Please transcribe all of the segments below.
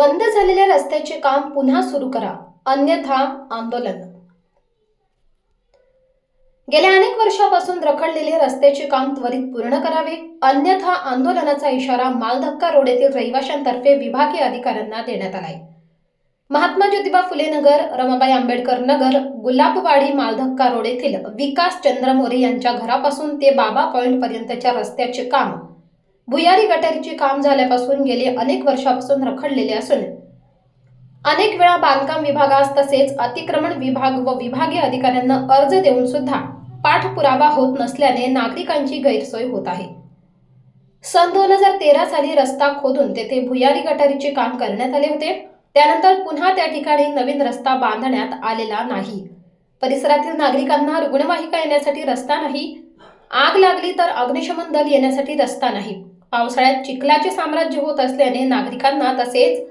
बंद झालेल्या रस्त्याचे काम पुन्हा सुरू करा. अन्यथा आंदोलन. गेल्या अनेक वर्षापासून रखडलेले रस्त्याचे काम त्वरित पूर्ण करावे. अन्यथा आंदोलनाचा इशारा मालधक्का रोड येथील रहिवाशांतर्फे विभागीय अधिकाऱ्यांना देण्यात आलाय. महात्मा ज्योतिबा फुले नगर रमाबाई आंबेडकर नगर गुलाबवाडी मालधक्का रोड येथील विकास चंद्र मोरे यांच्या घरापासून ते बाबा पॉइंट पर्यंतच्या रस्त्याचे काम भुयारी गटारीचे काम झाल्यापासून गेले अनेक वर्षापासून रखडलेले असून अनेक वेळा बांधकाम विभागास तसेच अतिक्रमण विभाग व विभागीय अधिकाऱ्यांना अर्ज देऊन सुद्धा पाठपुरावा होत नसल्याने नागरिकांची गैरसोय होत आहे. सन दोन हजार तेरा साली रस्ता खोदून तेथे भुयारी गटारीचे काम करण्यात आले होते. त्यानंतर पुन्हा त्या ठिकाणी नवीन रस्ता बांधण्यात आलेला नाही. परिसरातील नागरिकांना रुग्णवाहिका येण्यासाठी रस्ता नाही. आग लागली तर अग्निशमन दल येण्यासाठी रस्ता नाही. पावसाळ्यात चिखलाचे साम्राज्य होत असल्याने नागरिकांना तसेच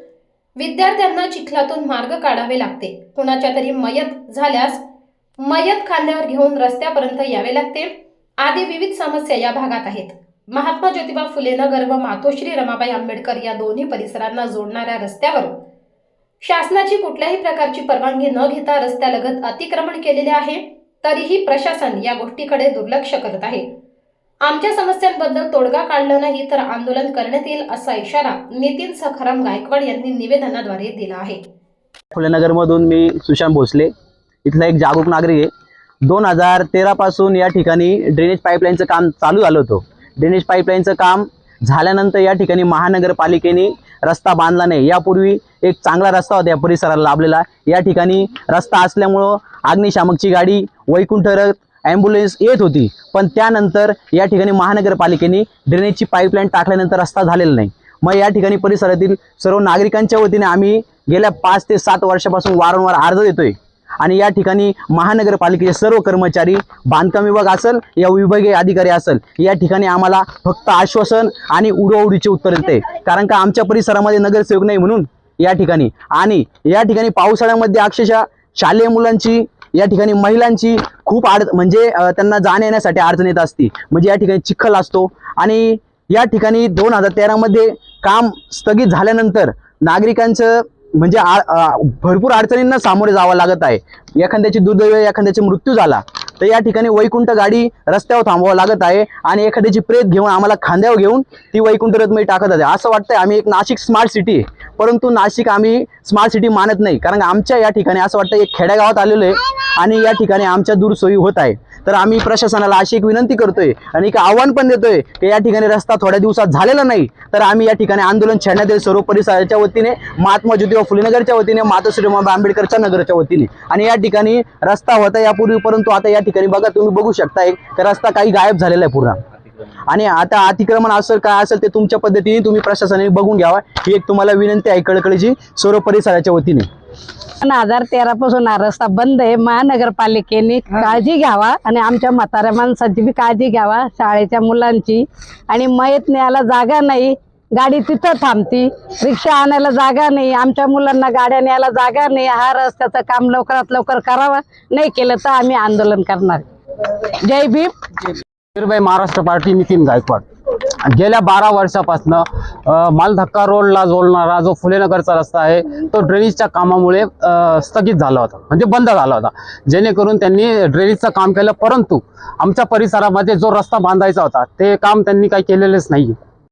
विद्यार्थ्यांना चिखलातून मार्ग काढावे लागते. कुणाच्या तरी मयत झाल्यास मयत खांद्यावर घेऊन रस्त्यापर्यंत यावे लागते. आदी विविध समस्या या भागात आहेत. महात्मा ज्योतिबा फुले नगर व मातोश्री रमाबाई आंबेडकर या दोन्ही परिसरांना जोडणाऱ्या रस्त्यावर शासनाची कुठल्याही प्रकारची परवानगी न घेता रस्त्यालगत अतिक्रमण केलेले आहे. तरीही प्रशासन या गोष्टीकडे दुर्लक्ष करत आहे. आमच्या समस्यांबद्दल तोडगा काढला नाही तर आंदोलन करण्यात येईल असा इशारा नितीन सखाराम गायकवाड यांनी निवेदनाद्वारे दिला आहे. फुलेनगरमधून मी सुशांत भोसले. इथला एक जागरूक नागरिक आहे. दोन हजार तेरापासून या ठिकाणी ड्रेनेज पाईपलाईनचं काम चालू झालं होतं. ड्रेनेज पाईपलाईनचं काम झाल्यानंतर या ठिकाणी महानगरपालिकेने रस्ता बांधला नाही. यापूर्वी एक चांगला रस्ता होता या परिसराला लाभलेला. या ठिकाणी रस्ता असल्यामुळं अग्निशामकची गाडी वैकुंठ रथ ॲम्ब्युलन्स येत होती. पण त्यानंतर या ठिकाणी महानगरपालिकेने ड्रेनेजची पाईपलाईन टाकल्यानंतर रस्ता झालेला नाही. मग या ठिकाणी परिसरातील सर्व नागरिकांच्या वतीने आम्ही गेल्या पाच ते सात वर्षापासून वारंवार अर्ज देतोय. आणि या ठिकाणी महानगरपालिकेचे सर्व कर्मचारी बांधकाम विभाग असेल या विभागीय अधिकारी असेल या ठिकाणी आम्हाला फक्त आश्वासन आणि उडवाउडीचे उत्तर देते कारण का आमच्या परिसरामध्ये नगरसेवक नाही म्हणून या ठिकाणी. आणि या ठिकाणी पावसाळ्यामध्ये अक्षरशः शालेय मुलांची या ठिकाणी महिलांची खूप आड म्हणजे त्यांना जाण्या येण्यासाठी अडचण येत असते. म्हणजे या ठिकाणी चिखल असतो. आणि या ठिकाणी दोन हजार तेरामध्ये काम स्थगित झाल्यानंतर नागरिकांचं म्हणजे आ- भरपूर अडचणींना सामोरे जावं लागत आहे. एखाद्याची दुर्दैव एखाद्याचा मृत्यू झाला तर या ठिकाणी वैकुंठ गाडी रस्त्यावर थांबवावं लागत आहे आणि एखाद्याची प्रेत घेऊन आम्हाला खांद्यावर घेऊन ती वैकुंठ रथमध्ये टाकत आहे असं वाटतंय आम्ही एक नाशिक स्मार्ट सिटी आहे. परंतु नाशिक आम्ही स्मार्ट सिटी मानत नाही. कारण आमच्या या ठिकाणी असं वाटतं एक खेड्यागावात आलेलो आहे आणि या ठिकाणी आमच्या दूरसोयी होत आहे. तर आम्ही प्रशासनाला अशी एक विनंती करतोय आणि एक आव्हान पण देतोय की या ठिकाणी रस्ता थोड्या दिवसात झालेला नाही तर आम्ही या ठिकाणी आंदोलन छेडण्यात येईल सर्व परिसराच्या वतीने महात्मा ज्योतिबा फुलेनगरच्या वतीने मातोश्री आंबेडकरच्या नगरच्या वतीने. आणि या ठिकाणी रस्ता होता यापूर्वी परंतु आता या ठिकाणी बघा तुम्ही बघू शकताय की रस्ता काही गायब झालेला आहे पूर्ण. आणि आता अतिक्रमण असेल काय असेल ते तुमच्या पद्धतीने तुम्ही प्रशासनाने बघून घ्यावा ही एक तुम्हाला विनंती आहे कळकळीची सर्व परिसराच्या वतीने. दोन हजार तेरा पासून हा रस्ता बंद आहे. महानगरपालिकेने काळजी घ्यावा आणि आमच्या म्हाताऱ्या माणसाची बी काळजी घ्यावा शाळेच्या मुलांची. आणि मयत न्यायला जागा नाही. गाडी तिथं थांबती. रिक्षा आणायला जागा नाही. आमच्या मुलांना गाड्या न्यायला जागा नाही. हा रस्त्याचं काम लवकरात लवकर करावा. नाही केलं तर आम्ही आंदोलन करणार. जय भीम. महाराष्ट्र पार्टी नितीन गायकवाड. गेल्या बारा वर्षापासून मालधक्का रोडला जोडणारा जो फुलेनगरचा रस्ता आहे तो ड्रेनेजच्या कामामुळे स्थगित झाला होता. म्हणजे बंद झाला होता. जेणेकरून त्यांनी ड्रेनेजचं काम केलं परंतु आमच्या परिसरामध्ये जो रस्ता बांधायचा होता ते काम त्यांनी काही केलेलेच नाही